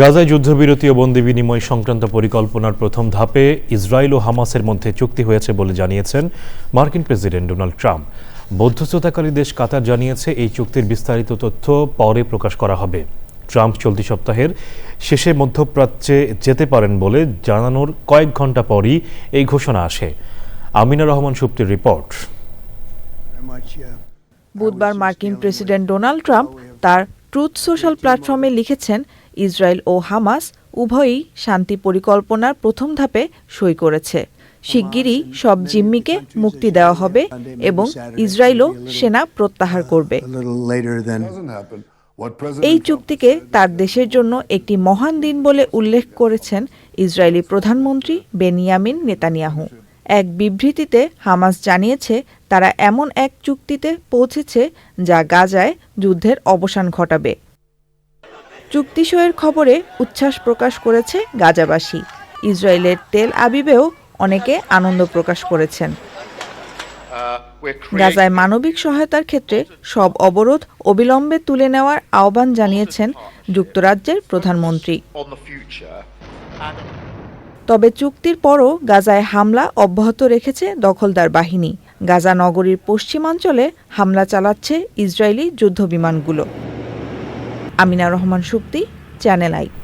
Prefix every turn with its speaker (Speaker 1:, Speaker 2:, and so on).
Speaker 1: গাজায় যুদ্ধবিরতি ও বন্দী বিনিময় সংক্রান্ত পরিকল্পনার প্রথম ধাপে ইসরায়েল ও হামাসের মধ্যে চুক্তি হয়েছে বলে জানিয়েছেন মার্কিন প্রেসিডেন্ট ডোনাল্ড ট্রাম্প মধ্যস্থতাকারী দেশ কাতার জানিয়েছে এই চুক্তির বিস্তারিত তথ্য পরে প্রকাশ করা হবে ট্রাম্প চলতি সপ্তাহের শেষে মধ্যপ্রাচ্যে যেতে পারেন বলে জানানোর কয়েক ঘন্টা পরই এই ঘোষণা আসে আমিনা রহমান সুপ্তির রিপোর্ট
Speaker 2: বুধবার মার্কিন প্রেসিডেন্ট ডোনাল্ড ট্রাম্প তার ট্রুথ সোশ্যাল প্ল্যাটফর্মে লিখেছেন ইসরায়েল ও হামাস উভয়ই শান্তি পরিকল্পনার প্রথম ধাপে সই করেছে শিগগিরই সব জিম্মিকে মুক্তি দেওয়া হবে এবং ইসরায়েলও সেনা প্রত্যাহার করবে এই চুক্তিকে তার দেশের জন্য একটি মহান দিন বলে উল্লেখ করেছেন ইসরায়েলি প্রধানমন্ত্রী বেনিয়ামিন নেতানিয়াহু এক বিবৃতিতে হামাস জানিয়েছে তারা এমন এক চুক্তিতে পৌঁছেছে যা গাজায় যুদ্ধের অবসান ঘটাবে চুক্তি সইয়ের খবরে উচ্ছ্বাস প্রকাশ করেছে গাজাবাসী ইসরায়েলের তেল আবিবেও অনেকে আনন্দ প্রকাশ করেছেন গাজায় মানবিক সহায়তার ক্ষেত্রে সব অবরোধ অবিলম্বে তুলে নেওয়ার আহ্বান জানিয়েছেন যুক্তরাজ্যের প্রধানমন্ত্রী তবে চুক্তির পরও গাজায় হামলা অব্যাহত রেখেছে দখলদার বাহিনী গাজা নগরীর পশ্চিমাঞ্চলে হামলা চালাচ্ছে ইসরায়েলি যুদ্ধবিমানগুলো আমিনা রহমান শক্তি চ্যানেল আই